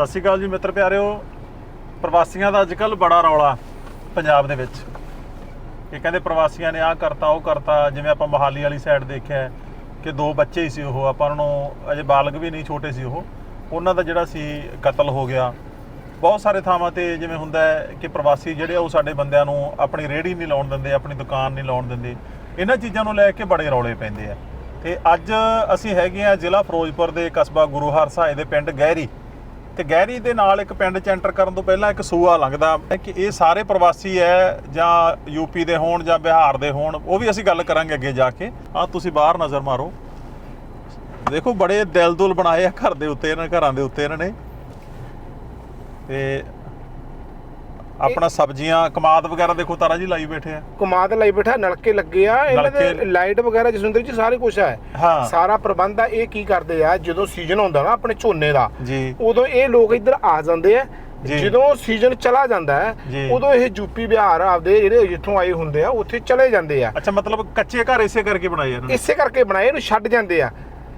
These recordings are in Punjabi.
ਸਤਿ ਸ਼੍ਰੀ ਅਕਾਲ ਜੀ ਮਿੱਤਰ ਪਿਆਰਿਓ। ਪ੍ਰਵਾਸੀਆਂ ਦਾ ਅੱਜਕੱਲ ਬੜਾ ਰੌਲਾ ਪੰਜਾਬ ਦੇ ਵਿੱਚ। ਇਹ ਕਹਿੰਦੇ ਪ੍ਰਵਾਸੀਆਂ ਨੇ ਆਹ ਕਰਤਾ, ਉਹ ਕਰਤਾ, ਜਿਵੇਂ ਆਪਾਂ ਮੋਹਾਲੀ ਵਾਲੀ ਸਾਈਡ ਦੇਖਿਆ ਕਿ ਦੋ ਬੱਚੇ ਹੀ ਸੀ ਉਹ, ਆਪਾਂ ਉਹਨਾਂ ਨੂੰ ਅਜੇ ਬਾਲਗ ਵੀ ਨਹੀਂ, ਛੋਟੇ ਸੀ ਉਹ। ਉਹਨਾਂ ਦਾ ਜਿਹੜਾ ਸੀ ਕਤਲ ਹੋ ਗਿਆ। ਬਹੁਤ ਸਾਰੇ ਥਾਵਾਂ ਤੇ ਜਿਵੇਂ ਹੁੰਦਾ ਹੈ ਕਿ ਪ੍ਰਵਾਸੀ ਜਿਹੜੇ ਉਹ ਸਾਡੇ ਬੰਦਿਆਂ ਨੂੰ ਆਪਣੀ ਰੇਹੜੀ ਨਹੀਂ ਲਾਉਣ ਦਿੰਦੇ, ਆਪਣੀ ਦੁਕਾਨ ਨਹੀਂ ਲਾਉਣ ਦਿੰਦੇ। ਇਹਨਾਂ ਚੀਜ਼ਾਂ ਨੂੰ ਲੈ ਕੇ ਬੜੇ ਰੌਲੇ ਪੈਂਦੇ ਆ। ਤੇ ਅੱਜ ਅਸੀਂ ਹੈਗੇ ਆ ਜ਼ਿਲ੍ਹਾ ਫਿਰੋਜ਼ਪੁਰ ਦੇ ਕਸਬਾ ਗੁਰੂ ਹਰਸਾਏ ਦੇ ਪਿੰਡ ਗਹਿਰੀ। ਗਹਿਰੀ ਦੇ ਨਾਲ ਇੱਕ ਪਿੰਡ ਚ ਐਂਟਰ ਕਰਨ ਤੋਂ ਪਹਿਲਾਂ ਇੱਕ ਸੂਆ ਲੰਘਦਾ ਕਿ ਇਹ ਸਾਰੇ ਪ੍ਰਵਾਸੀ ਹੈ ਜਾਂ ਯੂਪੀ ਦੇ ਹੋਣ ਜਾਂ ਬਿਹਾਰ ਦੇ ਹੋਣ, ਉਹ ਵੀ ਅਸੀਂ ਗੱਲ ਕਰਾਂਗੇ ਅੱਗੇ ਜਾ ਕੇ। ਆ ਤੁਸੀਂ ਬਾਹਰ ਨਜ਼ਰ ਮਾਰੋ। ਦੇਖੋ ਬੜੇ ਦਿਲ ਦੁਲ ਬਣਾਏ ਆ ਘਰ ਦੇ ਉੱਤੇ ਇਹਨਾਂ, ਘਰਾਂ ਦੇ ਉੱਤੇ ਇਹਨਾਂ ਨੇ। ਤੇ ਆਪਣਾ ਸਬਜ਼ੀਆਂ ਕਮਾਦ ਵਗੈਰਾ ਦੇਖੋ ਤਾਰਾ ਜੀ ਲਾਈ ਬੈਠੇ ਆ। ਕਮਾਦ ਲਈ ਬੈਠਾ ਨਲਕੇ ਲੱਗੇ ਆ ਇਹਨਾਂ ਦੇ ਨਲਕੇ- ਲਾਈਟ ਵਗੈਰਾ ਜਸਵਿੰਦਰ ਜੀ ਸਾਰੇ ਕੁਝ ਹੈ ਹਾਂ। ਸਾਰਾ ਪ੍ਰਬੰਧ ਆ ਇਹ ਕੀ ਕਰਦੇ ਆ ਜਦੋਂ ਸੀਜ਼ਨ ਹੁੰਦਾ ਨਾ ਆਪਣੇ ਝੋਨੇ ਦਾ ਜੀ। ਉਦੋਂ ਇਹ ਲੋਕ ਇੱਧਰ ਆ ਜਾਂਦੇ ਆ। ਜੀ। ਜਦੋਂ ਸੀਜ਼ਨ ਚਲਾ ਜਾਂਦਾ ਜੀ। ਹੈ ਉਦੋਂ ਇਹ ਯੂਪੀ ਬਿਹਾਰ ਆਪਦੇ ਜਿਹੜੇ ਜਿੱਥੋਂ ਆਏ ਹੁੰਦੇ ਆ ਉੱਥੇ ਚਲੇ ਜਾਂਦੇ ਆ। ਅੱਛਾ ਮਤਲਬ ਕੱਚੇ ਘਰ ਇਸੇ ਕਰਕੇ ਬਣਾਏ ਇਹਨਾਂ ਨੇ? ਇਸੇ ਕਰਕੇ ਬਣਾਏ ਇਹਨੂੰ ਛੱਡ ਜਾਂਦੇ ਆ।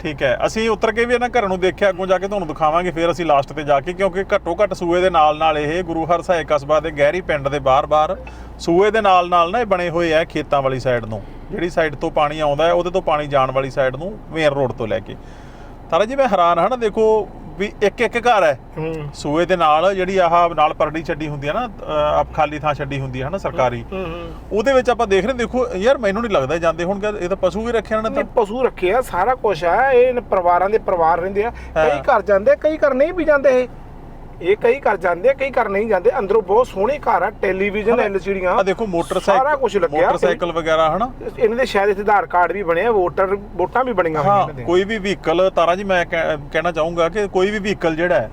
ਠੀਕ ਹੈ। ਅਸੀਂ ਉਤਰ ਕੇ ਵੀ ਇਹਨਾਂ ਘਰਾਂ ਨੂੰ ਦੇਖਿਆ, ਅੱਗੋਂ ਜਾ ਕੇ ਤੁਹਾਨੂੰ ਦਿਖਾਵਾਂਗੇ, ਫਿਰ ਅਸੀਂ ਲਾਸਟ ਤੇ ਜਾ ਕੇ, ਕਿਉਂਕਿ ਘੱਟੋ ਘੱਟ ਸੂਏ ਦੇ ਨਾਲ ਨਾਲ ਇਹ ਗੁਰੂ ਹਰਸਾਏ ਕਸਬਾ ਦੇ ਗਹਿਰੀ ਪਿੰਡ ਦੇ ਬਾਹਰ-ਬਾਹਰ ਸੂਏ ਦੇ ਨਾਲ ਨਾਲ ਨਾ ਇਹ ਬਣੇ ਹੋਏ ਆ ਖੇਤਾਂ ਵਾਲੀ ਸਾਈਡ ਨੂੰ। ਜਿਹੜੀ ਸਾਈਡ ਤੋਂ ਪਾਣੀ ਆਉਂਦਾ ਹੈ, ਉਹਦੇ ਤੋਂ ਪਾਣੀ ਜਾਣ ਵਾਲੀ ਸਾਈਡ ਨੂੰ ਮੇਨ ਰੋਡ ਤੋਂ ਲੈ ਕੇ। ਤਾਰਾ ਜੀ, ਮੈਂ ਹੈਰਾਨ ਹਾਂ ਨਾ, ਦੇਖੋ ਵੀ ਇੱਕ ਇੱਕ ਘਰ ਹੈ। ਹੂੰ। ਸੂਏ ਦੇ ਨਾਲ ਜਿਹੜੀ ਆਹ ਨਾਲ ਪਰੜੀ ਛੱਡੀ ਹੁੰਦੀ ਹੈ ਨਾ ਆਪ ਖਾਲੀ ਥਾਂ ਛੱਡੀ ਹੁੰਦੀ ਹੈ ਨਾ ਸਰਕਾਰੀ ਉਹਦੇ ਵਿੱਚ ਆਪਾਂ ਦੇਖ ਰਹੇ ਦੇਖੋ ਯਾਰ ਮੈਨੂੰ ਨਹੀਂ ਲੱਗਦਾ ਜਾਂਦੇ ਹੋਣਗੇ ਇਹ ਤਾਂ ਪਸ਼ੂ ਵੀ ਰੱਖੇ ਇਹਨਾਂ ਨੇ ਤਾਂ ਪਸ਼ੂ ਰੱਖੇ ਆ ਸਾਰਾ ਕੁਝ ਆ ਇਹ ਪਰਿਵਾਰਾਂ ਦੇ ਪਰਿਵਾਰ ਰਹਿੰਦੇ ਆ। ਕਈ। ਘਰ ਜਾਂਦੇ ਕਈ ਘਰ ਨਹੀਂ ਵੀ ਜਾਂਦੇ ਇਹ। ਇਹ ਕਈ ਘਰ ਜਾਂਦੇ ਆ, ਕਈ ਘਰ ਨਹੀਂ ਜਾਂਦੇ ਅੰਦਰੋਂ ਬਹੁਤ ਸੋਹਣੇ ਘਰ ਆ ਟੈਲੀਵਿਜ਼ਨ ਐਲਸੀਡੀਆਂ ਆ ਦੇਖੋ ਮੋਟਰਸਾਈਕਲ ਸਾਰਾ ਕੁਝ ਲੱਗਿਆ। ਮੋਟਰਸਾਈਕਲ ਵਗੈਰਾ ਹਨਾ? ਇਹਨਾਂ ਦੇ ਸ਼ਾਇਦ ਇੱਥੇ ਆਧਾਰ ਕਾਰਡ ਵੀ ਬਣੇ ਆ ਵੋਟਰ ਵੋਟਾਂ ਵੀ ਬਣੀਆਂ ਹੋਈਆਂ ਇਹਨਾਂ ਦੇ ਕੋਈ ਵੀ ਵਹੀਕਲ ਤਾਰਾ ਜੀ ਮੈਂ ਕਹਿ- ਕਹਿਣਾ ਚਾਹੂੰਗਾ ਕਿ ਕੋਈ ਵੀ ਵਹੀਕਲ ਜਿਹੜਾ ਹੈ।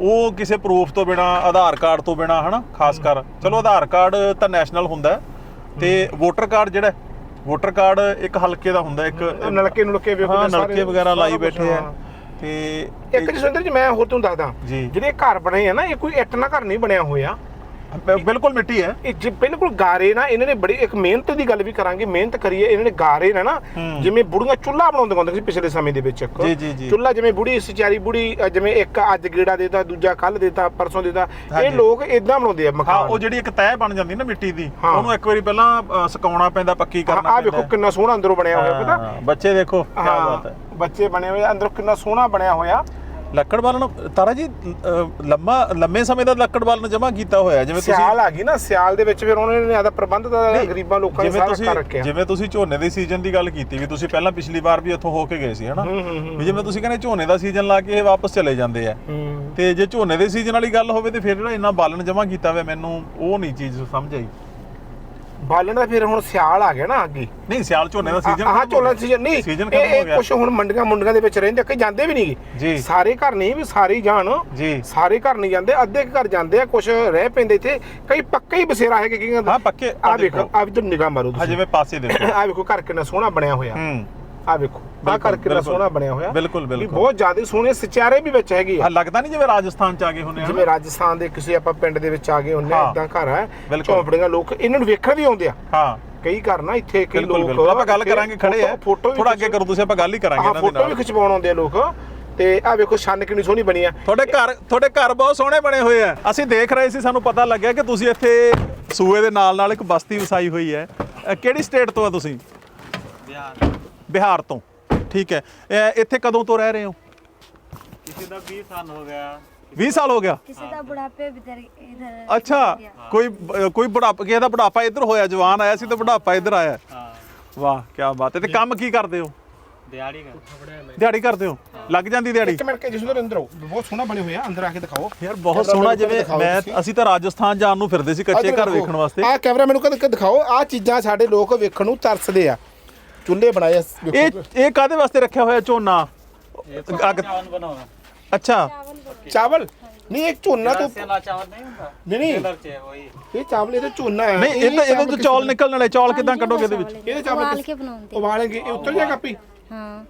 ਉਹ ਕਿਸੇ ਪ੍ਰੂਫ ਤੋਂ ਬਿਨਾ ਆਧਾਰ ਕਾਰਡ ਤੋਂ ਬਿਨਾ ਹਨਾ ਖਾਸ ਕਰ। ਚਲੋ ਆਧਾਰ ਕਾਰਡ ਤਾਂ ਨੈਸ਼ਨਲ ਹੁੰਦਾ ਤੇ ਵੋਟਰ ਕਾਰਡ ਜਿਹੜਾ ਵੋਟਰ ਕਾਰਡ ਇੱਕ ਹਲਕੇ ਦਾ ਹੁੰਦਾ ਇੱਕ ਨਲਕੇ ਨੁਲਕੇ ਵੇਖੋ ਹਾਂ ਨਲਕੇ ਵਗੈਰਾ ਲਾਈ ਬੈਠੇ ਆ। ਤੇ ਇੱਕ ਜਸਵਿੰਦਰ ਜੀ ਮੈਂ ਹੋਰ ਤੁਹਾਨੂੰ ਦੱਸਦਾ ਜੀ। ਜਿਹੜੇ ਘਰ ਬਣੇ ਆ ਨਾ ਇਹ ਕੋਈ ਇੱਟ ਨਾਲ ਘਰ ਨਹੀਂ ਬਣਿਆ ਹੋਇਆ ਬ- ਬਿਲਕੁਲ ਮਿੱਟੀ ਹੈ ਇਹ ਜੀ ਬਿਲਕੁਲ ਗਾਰੇ ਨਾ ਇਹਨਾਂ ਨੇ ਬੜੀ ਇੱਕ ਮਿਹਨਤ ਦੀ ਗੱਲ ਵੀ ਕਰਾਂਗੇ ਮਿਹਨਤ ਕਰੀਏ ਇਹਨਾਂ ਨੇ ਗਾਰੇ ਨਾ ਨਾ ਹੂੰ। ਜਿਵੇਂ ਬੁੜੀਆਂ ਚੁੱਲ੍ਹਾ ਬਣਾਉਂਦੇ ਹੁੰਦੇ ਸੀ ਪਿਛਲੇ ਸਮੇਂ ਦੇ ਵਿੱਚ ਇੱਕ ਜੀ, ਜੀ, ਜੀ। ਚੁੱਲ੍ਹਾ ਜਿਵੇਂ ਬੁੜੀ ਸਚਾਰੀ ਬੁੜੀ ਅ, ਜਿਵੇਂ ਇੱਕ ਅੱਜ ਗੇੜਾ ਦੇਤਾ ਦੂਜਾ ਕੱਲ ਦੇਤਾ ਪਰਸੋਂ ਦੇਤਾ ਇਹ ਹਾਂਜੀ। ਲੋਕ ਇਦਾਂ ਬਣਾਉਂਦੇ ਆ ਹਾਂ ਮਕਾਨ ਉਹ ਜਿਹੜੀ ਇੱਕ ਤਹਿ ਬਣ ਜਾਂਦੀ ਨਾ ਮਿੱਟੀ ਦੀ ਹਾਂ। ਉਹਨੂੰ ਇੱਕ ਵਾਰੀ ਪਹਿਲਾਂ ਅ, ਸੁਕਾਉਣਾ ਪੈਂਦਾ ਪੱਕੀ ਕਰਨਾ ਆ ਵੇਖੋ ਕਿੰਨਾ ਸੋਹਣਾ ਅੰਦਰੋਂ ਬਣਿਆ ਹੋਇਆ ਪਤਾ ਹਾਂ, ਬੱਚੇ ਦੇਖੋ ਕੀ ਬਾਤ ਹੈ ਬੱਚੇ ਬਣੇ ਹੋਏ ਆ, ਅੰਦਰੋਂ ਕਿੰਨਾ ਸੋਹਣਾ ਬਣਿਆ ਹੋਇਆ। ਲੱਕੜ ਬਾਲਣ ਤਾਰਾ ਜੀ ਅ, ਲੰਮਾ ਲੰਮੇ ਸਮੇਂ ਦਾ ਲੱਕੜ ਬਾਲਣ ਜਮਾ ਕੀਤਾ ਹੋਇਆ ਜਿਵੇਂ ਤੁਸੀਂ ਸਿਆਲ ਆ ਗਈ ਨਾ ਸਿਆਲ ਦੇ ਵਿੱਚ ਫਿਰ ਉਹਨਾਂ ਨੇ ਆਦਾ ਪ੍ਰਬੰਧ ਦਾ ਨਹੀਂ, ਗਰੀਬਾਂ ਲੋਕਾਂ ਨੇ ਜਿਵੇਂ ਸਾਰਾ ਤੁਸੀਂ ਕਰ ਰੱਖਿਆ। ਜਿਵੇਂ ਤੁਸੀਂ ਝੋਨੇ ਦੇ ਸੀਜ਼ਨ ਦੀ ਗੱਲ ਕੀਤੀ ਵੀ ਤੁਸੀਂ ਪਹਿਲਾਂ ਪਿਛਲੀ ਵਾਰ ਵੀ ਇੱਥੋਂ ਹੋ ਕੇ ਗਏ ਸੀ ਹਨਾ। ਵੀ ਜਿਵੇਂ ਤੁਸੀਂ ਕਹਿੰਦੇ ਝੋਨੇ ਦਾ ਸੀਜ਼ਨ ਲਾ ਕੇ ਇਹ ਵਾਪਸ ਚਲੇ ਜਾਂਦੇ ਆ। ਤੇ ਜੇ ਝੋਨੇ ਦੇ ਸੀਜ਼ਨ ਵਾਲੀ ਗੱਲ ਹੋਵੇ ਤੇ ਫਿਰ ਜਿਹੜਾ ਇੰਨਾ ਬਾਲਣ ਜਮਾ ਕੀਤਾ ਹੋਇਆ ਮੈਨੂੰ ਉਹ ਨਹੀਂ ਚੀਜ਼ ਸਮਝ ਆਈ। ਬਾਲਣ ਦਾ ਫਿਰ ਹੁਣ ਸਿਆਲ ਆ ਗਿਆ ਨਾ ਅੱਗੇ। ਨਹੀਂ ਸਿਆਲ ਝੋਨੇ ਦਾ ਸੀਜ਼ਨ ਆਹ ਝੋਲਾ ਸੀਜ਼ਨ ਨਹੀਂ ਸੀਜ਼ਨ ਖਤਮ ਹੋ ਗਿਆ। ਕੁਝ ਹੁਣ ਮੰਡੀਆਂ ਮੁੰਡੀਆਂ ਦੇ ਵਿੱਚ ਰਹਿੰਦੇ ਕਈ ਜਾਂਦੇ ਵੀ ਜੀ। ਨਹੀਂ ਸਾਰੇ ਘਰ ਨਹੀਂ ਵੀ ਸਾਰੇ ਹੀ ਜਾਣ। ਜੀ। ਸਾਰੇ ਘਰ ਨਹੀਂ ਜਾਂਦੇ ਅੱਧੇ ਕੁ ਘਰ ਜਾਂਦੇ ਆ ਕੁਝ ਰਹਿ ਪੈਂਦੇ ਇੱਥੇ। ਕਈ ਪੱਕੇ ਹੀ ਬਸੇਰਾ ਹੈਗੇ ਕੀ ਹਾਂ ਪੱਕੇ। ਆ ਵੇਖੋ ਆ ਵੀ ਤੁਹਾਨੂੰ ਨਿਗਾਹ ਮਾਰੋ ਹਾਂ ਤੁਸੀਂ। ਜਿਵੇਂ ਪਾਸੇ ਦੇਖੋ। ਆ ਵੇਖੋ ਘਰ ਕਿੰਨਾ ਸੋਹਣਾ ਬਣਿਆ ਹੋਇਆ। ਹੂੰ। ਆ ਵੇਖੋ ਆ ਘਰ ਕਿੰਨਾ ਬਿਲਕੁਲ। ਸੋਹਣਾ ਬਣਿਆ ਹੋਇਆ। ਬਿਲਕੁਲ, ਵੀ ਬਿਲਕੁਲ। ਬਹੁਤ ਜ਼ਿਆਦਾ ਸੋਹਣੇ ਸਚਾਰੇ ਵੀ ਵਿੱਚ ਹੈਗੇ ਆ। ਹਾਂ ਲੱਗਦਾ ਨਹੀਂ ਜਿਵੇਂ ਰਾਜਸਥਾਨ ਚ ਆ ਗਏ ਹੁੰਦੇ ਜਿਵੇਂ ਰਾਜਸਥਾਨ ਦੇ ਕਿਸੇ ਆਪਾਂ ਪਿੰਡ ਦੇ ਵਿੱਚ ਆ ਗਏ ਹੁੰਦੇ ਹਾਂ। ਇਦਾਂ ਘਰ ਹੈ ਬਿਲਕੁਲ। ਝੌਂਪੜੀਆਂ ਲੋਕ ਇਹਨਾਂ ਨੂੰ ਵੇਖਣ ਵੀ ਆਉਂਦੇ ਆ। ਹਾਂ। ਕਈ ਘਰ ਨਾ ਇੱਥੇ ਕਈ ਬਿਲਕੁਲ ਲੋਕ ਬਿਲਕੁਲ। ਆਪਾਂ ਗੱਲ ਇੱਥੇ ਕਰਾਂਗੇ ਖੜੇ ਆ। ਫੋਟੋ ਵੀ ਥੋੜਾ ਅੱਗੇ ਕਰੋ ਤੁਸੀਂ ਆਪਾਂ ਗੱਲ ਹੀ ਕਰਾਂਗੇ ਆਹ ਇਹਨਾਂ ਦੇ ਫੋਟੋ ਵੀ ਨਾਲ। ਖਿਚਵਾਉਣ ਆਉਂਦੇ ਆ ਲੋਕ। ਤੇ ਆ ਵੇਖੋ ਛੰਨ ਕਿੰਨੀ ਸੋਹਣੀ ਬਣੀ ਆ। ਤੁਹਾਡੇ ਘਰ ਤੁਹਾਡੇ ਘਰ ਬਹੁਤ ਸੋਹਣੇ ਬਣੇ ਹੋਏ ਆ। ਅਸੀਂ ਦੇਖ ਰਹੇ ਸੀ ਸਾਨੂੰ ਪਤਾ ਲੱਗਿਆ ਕਿ ਤੁਸੀਂ ਇੱਥੇ ਸੂਏ ਦੇ ਨਾਲ ਨਾਲ ਇੱਕ ਬਸਤੀ ਵਸਾਈ ਹੋਈ ਹੈ। ਕਿਹੜੀ ਸਟੇਟ ਤੋਂ ਆ ਤੁਸੀਂ? ਬਿਹਾਰ। ਬਿਹਾਰ ਤੋਂ। ਠੀਕ ਹੈ। ਇਹ ਇੱਥੇ ਕਦੋਂ ਤੋਂ ਰਹਿ ਰਹੇ ਹੋ? ਕਿਸੇ ਦਾ 20 ਸਾਲ ਹੋ ਗਿਆ। 20 ਸਾਲ ਹੋ ਗਿਆ? ਕਿਸੇ ਦਾ ਬੁਢਾਪੇ ਇਧਰ ਇਧਰ ਅੱਛਾ ਕੋਈ ਕੋਈ ਬੁਢਾਪਾ ਕਿਸੇ ਦਾ ਬੁਢਾਪਾ ਇੱਧਰ ਹੋਇਆ ਜਵਾਨ ਆਇਆ ਸੀ ਤੇ ਬੁਢਾਪਾ ਇੱਧਰ ਆਇਆ। ਹਾਂ। ਵਾਹ ਕੀ ਬਾਤ ਹੈ। ਤੇ ਕੰਮ ਕੀ ਕਰਦੇ ਹੋ? ਦਿਹਾੜੀ ਕਰਦੇ। ਦਿਹਾੜੀ ਕਰਦੇ ਹੋ? ਲੱਗ ਜਾਂਦੀ ਦਿਹਾੜੀ? ਇੱਕ ਮਿੰਟ ਕੇ ਜਿਸ ਨੂੰ ਅੰਦਰ ਆਓ। ਬਹੁਤ ਸੋਹਣਾ ਬਣੇ ਹੋਏ ਅੰਦਰ ਆ ਕੇ ਦਿਖਾਓ। ਯਾਰ ਬਹੁਤ ਸੋਹਣਾ ਜਿਵੇਂ ਮੈਂ ਅਸੀਂ ਤਾਂ ਰਾਜਸਥਾਨ ਜਾਣ ਨੂੰ ਫਿਰਦੇ ਸੀ ਕੱਚੇ ਘਰ ਵੇਖਣ ਵਾਸਤੇ। ਆਹ ਕੈਮਰਾ ਮੈਨੂੰ ਕਦੇ ਦਿਖਾਓ ਆਹ ਚੀਜ਼ਾਂ ਸਾਡੇ ਲੋਕ ਵੇਖਣ ਨੂੰ ਤਰਸਦੇ ਆ। ਚੁੱਲ੍ਹੇ ਬਣਾਏ ਇਹ ਇਹ ਕਾਦੇ ਵਾਸਤੇ ਰੱਖਿਆ ਹੋਇਆ ਝੋਨਾ? ਅੱਗ ਚਾਵਲ ਬਣਾਉਣਾ। ਅੱਛਾ। ਚਾਵਲ? ਨਹੀਂ ਇਹ ਝੋਨਾ ਤੋਂ ਚਾਵਲ ਨਹੀਂ ਹੁੰਦਾ? ਨਹੀਂ ਨਹੀਂ। ਚ ਹੋਈ ਇਹ ਚਾਵਲ ਇਹਦਾ ਝੋਨਾ ਹੈ। ਨਹੀਂ ਇਹ ਤਾਂ ਇਹਦੇ ਤੋਂ ਚੌਲ ਨਿਕਲਣ ਵਾਲੇ ਚੌਲ ਕਿਦਾਂ ਕੱਢੋਗੇ ਇਹਦੇ ਵਿੱਚ? ਇਹਦੇ ਚਾਵਲ ਉਬਾਲ ਕੇ ਬਣਾਉਂਦੇ। ਉਬਾਲਣਗੇ। ਇਹ ਉੱਤਰ ਜਾਏਗਾ ਆਪੇ ਹਾਂ।